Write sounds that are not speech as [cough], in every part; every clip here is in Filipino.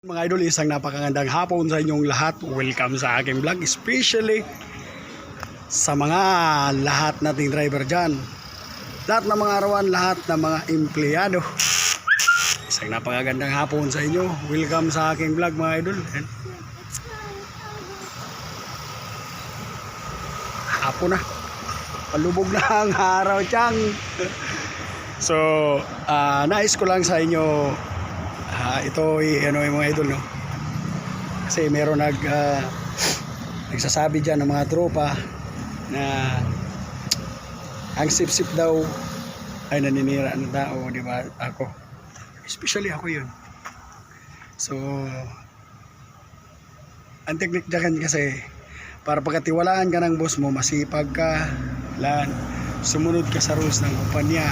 Mga idol, isang napakagandang hapon sa inyong lahat. Welcome sa aking vlog, especially sa mga lahat nating driver dyan. Lahat ng mga arawan, lahat ng mga empleyado. Isang napakagandang hapon sa inyo. Welcome sa aking vlog mga idol. Ayan. Hapon na. Palubog na [laughs] ang araw, Chang. So, ah, nais ko lang sa inyo Ah, ito ay ano yung mga idol no. Kasi meron nag ah, nagsasabi diyan ng mga tropa na ang sip-sip daw ay naninira ng tao, di ba? Ako. Especially ako 'yun. So ang technique dyan kasi para pagkatiwalaan ka ng boss mo, masipag ka, lan, sumunod ka sa rules ng kumpanya,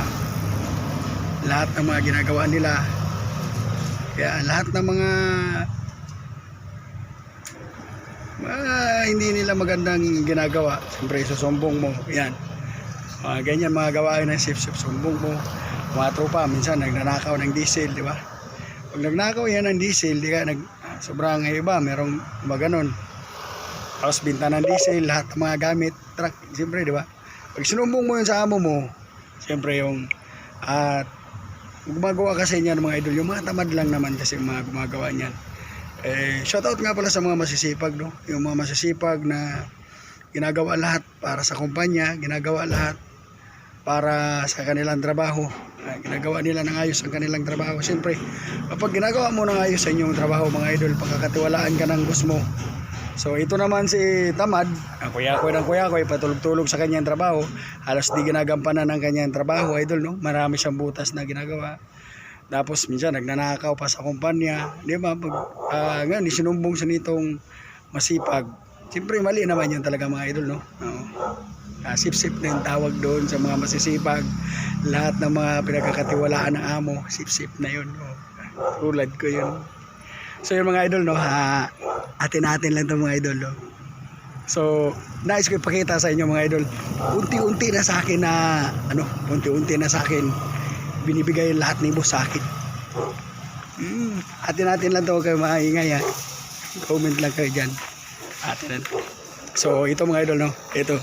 lahat ng mga ginagawa nila, kaya lahat ng mga mga hindi nila magandang ginagawa, siyempre susumbong mo. Yan. Mga ganyan mga gawain ng sip-sip, sumbong mo. Mga tropa, minsan nagnanakaw ng diesel, di ba? Pag nagnakaw yan ng diesel, di ka, nag, sobrang iba, merong maganon. Tapos binta ng diesel, lahat ng mga gamit, truck, siyempre, di ba? Pag sinumbong mo yun sa amo mo, siyempre yung at gumagawa kasi niyan mga idol, yung mga tamad lang naman kasi mga gumagawa niyan. Eh, shoutout nga pala sa mga masisipag, no? Yung mga masisipag na ginagawa lahat para sa kumpanya, ginagawa lahat para sa kanilang trabaho. Ah, ginagawa nila ng ayos ang kanilang trabaho. Siyempre, kapag ginagawa mo ng ayos sa inyong trabaho, mga idol, pagkakatiwalaan ka ng boss mo. So, ito naman si Tamad, ang kuya ko ng kuya ko, patulog-tulog sa kanyang trabaho. Halos di ginagampanan ng kanyang trabaho, idol, no? Marami siyang butas na ginagawa. Tapos minsan nagnanakaw pa sa kumpanya, di ba? Pag uh, ngayon isinumbong sa nitong masipag. Siyempre mali naman yun talaga mga idol, no? Oo. Ah, sip-sip na yung tawag doon sa mga masisipag. Lahat ng mga pinagkakatiwalaan ng amo, sip-sip na yun. Oh. Tulad ko yun. So yung mga idol, no? Ha, atin-atin lang itong mga idol, no? So, nais ko ipakita sa inyo mga idol. Unti-unti na sa akin na, ano, unti-unti na sa akin binibigay lahat ni boss sa akin. Mm, atin natin lang to kayo maingay ha. Comment lang kayo dyan. Atin lang. So ito mga idol no. Ito.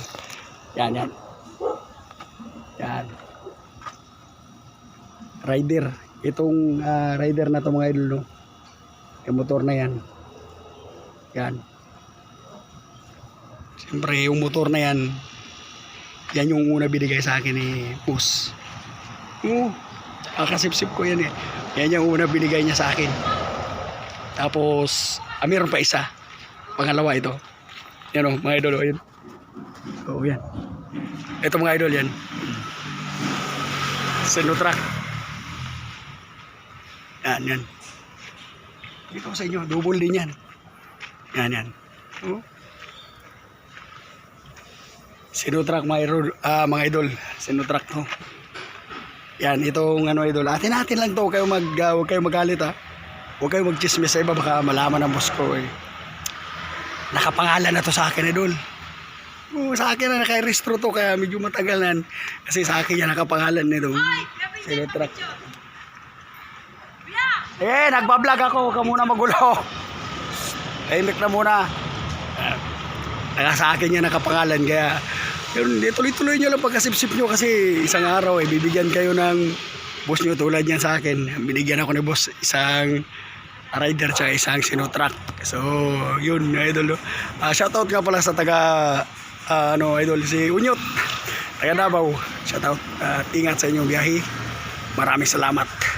Yan yan. Yan. Rider. Itong ah, rider na to mga idol no. Yung motor na yan. Yan. Siyempre yung motor na yan. Yan yung una binigay sa akin ni boss. Oo. Kakasip-sip ko yan eh. Yan yung una binigay niya sa akin. Tapos, ah, meron pa isa. Pangalawa ito. Yan o, mga idol o yun. Oo, yan. Ito mga idol yan. Sinutrak. Yan, yan. Ito sa inyo, double din yan. Yan, yan. Oo. Sinutrak mga idol, ah, mga idol. Sinutrak to. Yan, itong ano idol. Atin natin lang to. Huwag kayo, mag, uh, huwag kayo magalit ha. Huwag kayo magchismis sa iba. Baka malaman ng boss ko eh. Nakapangalan na to sa akin idol. Oo, sa akin na nakairestro to. Kaya medyo matagal na. Kasi sa akin yan nakapangalan nito. Sinutrak. Eh, nagbablog ako. Huwag ka muna magulo. Tahimik na muna. Uh, sa akin yan nakapangalan. Kaya yun, tuloy-tuloy nyo lang pagkasip-sip nyo kasi isang araw eh, bibigyan kayo ng boss nyo tulad yan sa akin. Binigyan ako ni boss isang rider tsaka isang sinotruck. So, yun, idol. Uh, shoutout nga pala sa taga, ah, ano, idol, si Unyot. Taga Davao. Shoutout. At ingat sa inyong biyahe. Maraming salamat.